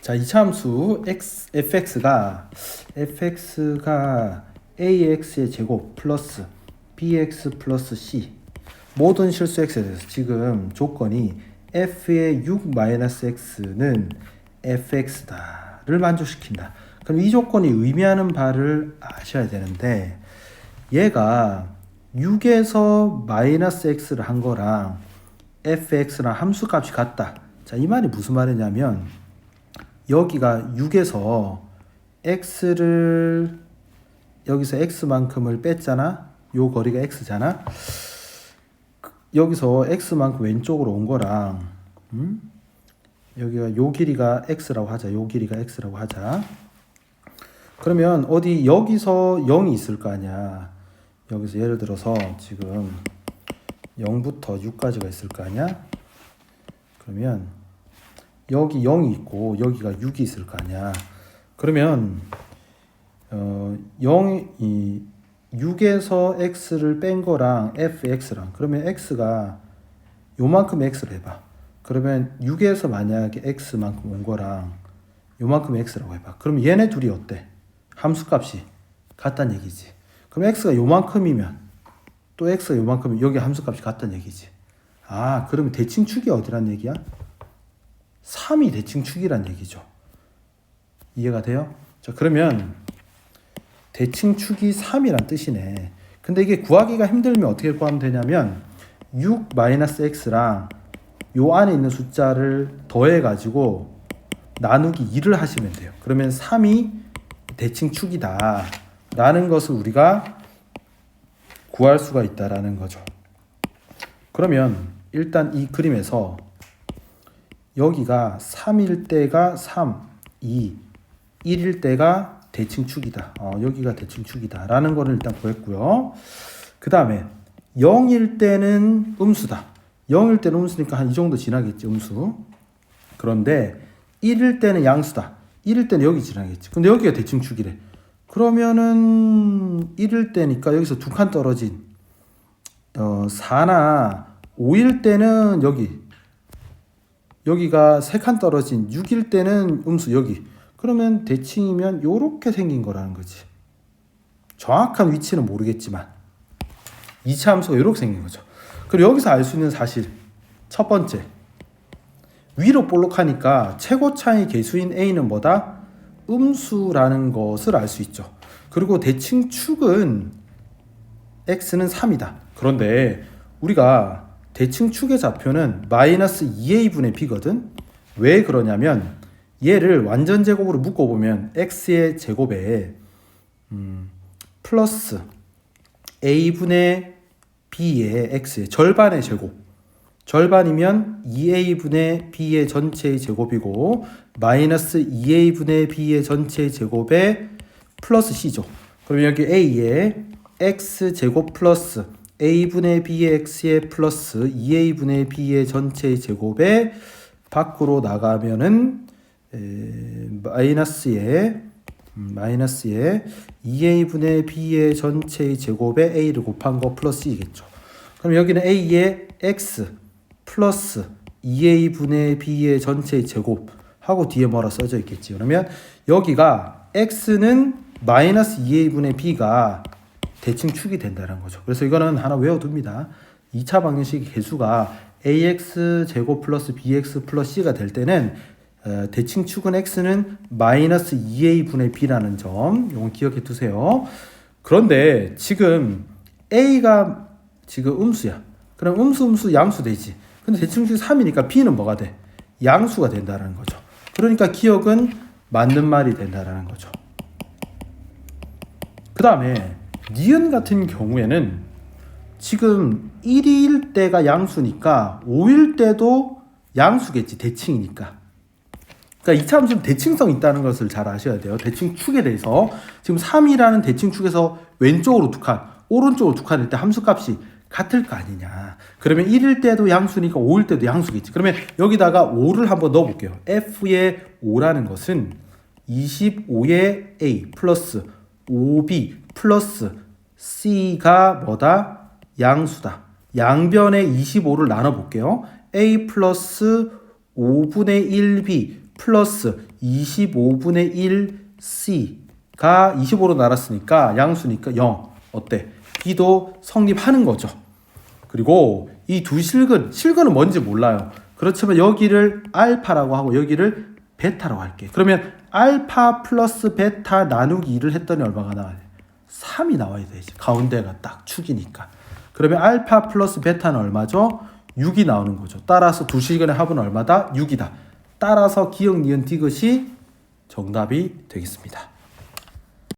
자, 이차함수 x fx가 fx가 ax의 제곱 플러스 bx 플러스 c 모든 실수 x에 대해서 지금 조건이 f의 6 마이너스 x는 fx다를 만족시킨다. 그럼 이 조건이 의미하는 바를 아셔야 되는데 얘가 6에서 마이너스 x를 한 거랑 fx랑 함수값이 같다. 자, 이 말이 무슨 말이냐면 여기가 6에서 x를 여기서 x만큼을 뺐잖아. 요 거리가 x잖아. 그- 여기서 x만큼 왼쪽으로 온 거랑 음? 여기가 요 길이가 x라고 하자. 요 길이가 x라고 하자. 그러면 어디 여기서 0이 있을 거 아니야. 여기서 예를 들어서 지금 0부터 6까지가 있을 거 아니야. 그러면 여기 0이 있고 여기가 6이 있을 거 아니야. 그러면 어 0 이 6에서 x를 뺀 거랑 fx랑 그러면 x가 요만큼 x를 해봐. 그러면 6에서 만약에 x만큼 온 거랑 요만큼 x라고 해봐. 그럼 얘네 둘이 어때? 함수값이 같다는 얘기지. 그럼 x가 요만큼이면 또 x가 요만큼이면 여기 함수값이 같다는 얘기지. 아, 그러면 대칭축이 어디란 얘기야? 3이 대칭 축이란 얘기죠. 이해가 돼요? 자, 그러면 대칭 축이 3이란 뜻이네. 근데 이게 구하기가 힘들면 어떻게 구하면 되냐면 6-x랑 요 안에 있는 숫자를 더해 가지고 나누기 2를 하시면 돼요. 그러면 3이 대칭 축이다. 라는 것을 우리가 구할 수가 있다라는 거죠. 그러면 일단 이 그림에서 여기가 3일 때가 3, 2, 1일 때가 대칭축이다. 어, 여기가 대칭축이다. 라는 거를 일단 구했고요. 그 다음에 0일 때는 음수다. 0일 때는 음수니까 한 이 정도 지나겠지, 음수. 그런데 1일 때는 양수다. 1일 때는 여기 지나겠지. 근데 여기가 대칭축이래. 그러면은 1일 때니까 여기서 두 칸 떨어진 어 4나 5일 때는 여기 여기가 세 칸 떨어진 6일 때는 음수 여기 그러면 대칭이면 요렇게 생긴 거라는 거지 정확한 위치는 모르겠지만 2차 함수가 요렇게 생긴 거죠 그리고 여기서 알 수 있는 사실 첫 번째 위로 볼록하니까 최고 차이 개수인 a는 뭐다? 음수라는 것을 알 수 있죠. 그리고 대칭축은 x는 3이다. 그런데 우리가 대칭 축의 좌표는 마이너스 2a분의 b거든. 왜 그러냐면 얘를 완전 제곱으로 묶어보면 x의 제곱에 음, 플러스 a분의 b의 x의 절반의 제곱 절반이면 2a분의 b의 전체의 제곱이고 마이너스 2a분의 b의 전체의 제곱에 플러스 c죠. 그럼 여기 a에 x 제곱 플러스 a분의 b의 x의 플러스 2a분의 b의 전체의 제곱에 밖으로 나가면은 에, 마이너스에 음, 마이너스에 2a분의 b의 전체의 제곱에 a를 곱한 거 플러스 이겠죠. 그럼 여기는 a에 x 플러스 2a분의 b의 전체의 제곱 하고 뒤에 뭐라 써져 있겠지. 그러면 여기가 x는 마이너스 2a분의 b가 대칭 축이 된다는 거죠. 그래서 이거는 하나 외워둡니다. 2차 방정식 개수가 ax 제곱 플러스 bx 플러스 c가 될 때는 어, 대칭 축은 x는 마이너스 2a분의 b라는 점 이건 기억해 두세요. 그런데 지금 a가 지금 음수야. 그럼 음수 음수 양수 되지. 근데 대칭 축이 3이니까 b는 뭐가 돼? 양수가 된다는 거죠. 그러니까 기억은 맞는 말이 된다는 거죠. 그 다음에 니은 같은 경우에는 지금 1일 때가 양수니까 5일 때도 양수겠지 대칭이니까. 그러니까 이차 함수는 대칭성 있다는 것을 잘 아셔야 돼요. 대칭축에 대해서 지금 3이라는 대칭축에서 왼쪽으로 두 칸, 오른쪽으로 두 칸일 때 함수값이 같을 거 아니냐. 그러면 1일 때도 양수니까 5일 때도 양수겠지. 그러면 여기다가 5를 한번 넣어 볼게요. f의 5라는 것은 25의 a 플러스 5b 플러스 c가 뭐다? 양수다. 양변에 25를 나눠 볼게요. a 플러스 5분의 1b 플러스 25분의 1 C가 25로 날았으니까 양수니까 0 어때? B도 성립하는 거죠. 그리고 이 두 실근, 실근은 뭔지 몰라요. 그렇지만 여기를 알파라고 하고 여기를 베타라고 할게. 그러면 알파 플러스 베타 나누기 2를 했더니 얼마가 나와요? 3이 나와야 되지. 가운데가 딱 축이니까. 그러면 알파 플러스 베타는 얼마죠? 6이 나오는 거죠. 따라서 두 실근의 합은 얼마다? 6이다. 따라서 기억 니은 디귿이 정답이 되겠습니다.